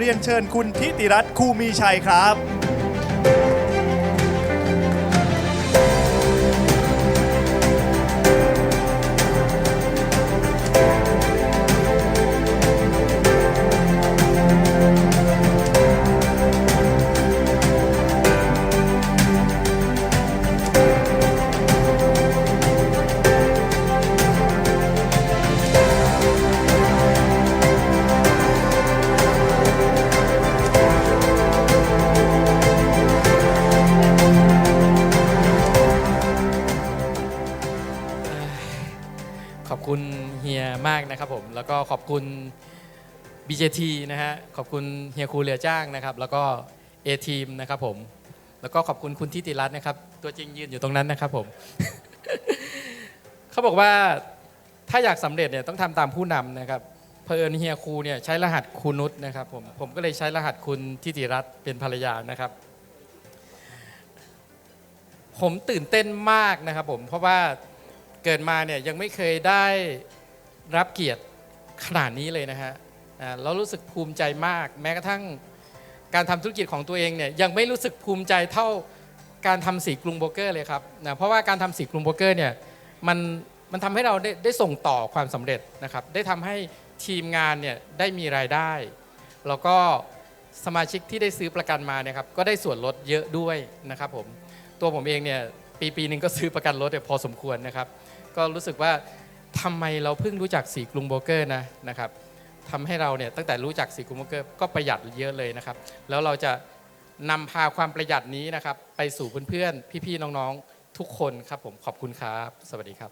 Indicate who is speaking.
Speaker 1: เรียนเชิญคุณทิติรัตน์คูมีชัยครับ
Speaker 2: ขอบคุณเฮียมากนะครับผมแล้วก็ขอบคุณ BJT นะฮะขอบคุณเฮียครูเรือจ้างนะครับ แล้วก็ A Team นะครับผม แล้วก็ขอบคุณคุณทิติรัตน์นะครับ ตัวจริงยืนอยู่ตรงนั้นนะครับผม เขาบอกว่าถ้าอยากสำเร็จเนี่ยต้องทำตามผู้นำนะครับเพอเอิญเฮียครูเนี่ยใช้รหัสครูนุชนะครับผมผมก็เลยใช้รหัสคุณทิติรัตน์เป็นภรรยานะครับ ผมตื่นเต้นมากนะครับผมเพราะว่า เกิดมาเนี่ยยังไม่เคยได้รับเกียรติขนาดนี้เลยนะฮะเรารู้สึกภูมิใจมาก แม้กระทั่งการทำธุรกิจของตัวเองเนี่ยยังไม่รู้สึกภูมิใจเท่าการทำสีกรุงโบรกเกอร์เลยครับนะเพราะว่าการทำสีกรุงโบรกเกอร์เนี่ยมันมันทำให้เราได้ได้ส่งต่อความสำเร็จนะครับ ได้ทำให้ทีมงานเนี่ยได้มีรายได้ แล้วก็สมาชิกที่ได้ซื้อประกันมาเนี่ยครับก็ได้ส่วนลดเยอะด้วยนะครับผมตัวผมเองเนี่ย ปีปีหนึ่งก็ซื้อประกันรถเนี่ยพอสมควรนะครับ ก็รู้สึกว่าทำไมเราเพิ่งรู้จักสีกรุงโบรกเกอร์นะนะครับทำให้เราเนี่ยตั้งแต่รู้จักสีกรุงโบรกเกอร์ก็ประหยัดเยอะเลยนะครับ แล้วเราจะนำพาความประหยัดนี้นะครับ ไปสู่เพื่อนๆพี่ๆน้องๆทุกคนครับผมขอบคุณครับ สวัสดีครับ